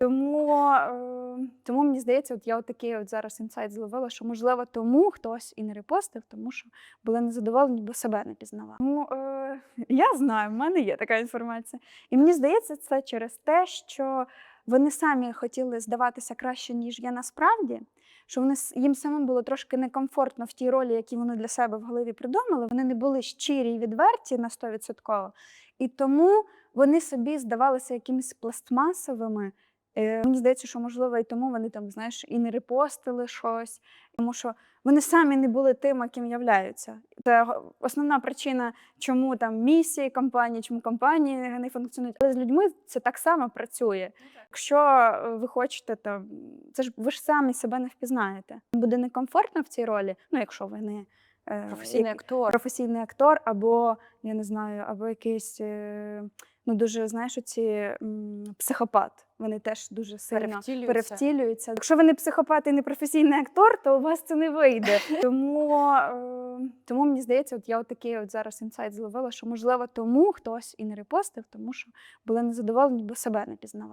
Тому, е, тому мені здається, от я от такий от зараз інсайт зловила, що можливо тому хтось і не репостив, тому що були незадоволені, бо себе не пізнавали. Тому е, я знаю, в мене є така інформація. І мені здається, це через те, що вони самі хотіли здаватися краще, ніж я насправді. Що вони їм самим було трошки некомфортно в тій ролі, які вони для себе в голові придумали. Вони не були щирі і відверті на 100%. І тому вони собі здавалися якимись пластмасовими. Е, Мені здається, що можливо і тому вони там, знаєш, і не репостили щось, тому що вони самі не були тим, ким являються. Це основна причина, чому там місії компанії, чому компанії не- функціонують. Але з людьми це так само працює. Якщо е, ви хочете, то це ж ви ж самі себе не впізнаєте. Буде некомфортно в цій ролі, ну якщо ви не Професійний актор. професійний актор, або я не знаю, або якийсь е, ну дуже знаєш, оці м, психопат. Вони теж дуже сильно Перевтілюються. перевтілюються. Якщо ви не психопат і не професійний актор, то у вас це не вийде. Тому, е, тому мені здається, от я от такий от зараз інсайт зловила, що можливо тому хтось і не репостив, тому що були незадоволені, бо себе не пізнавали.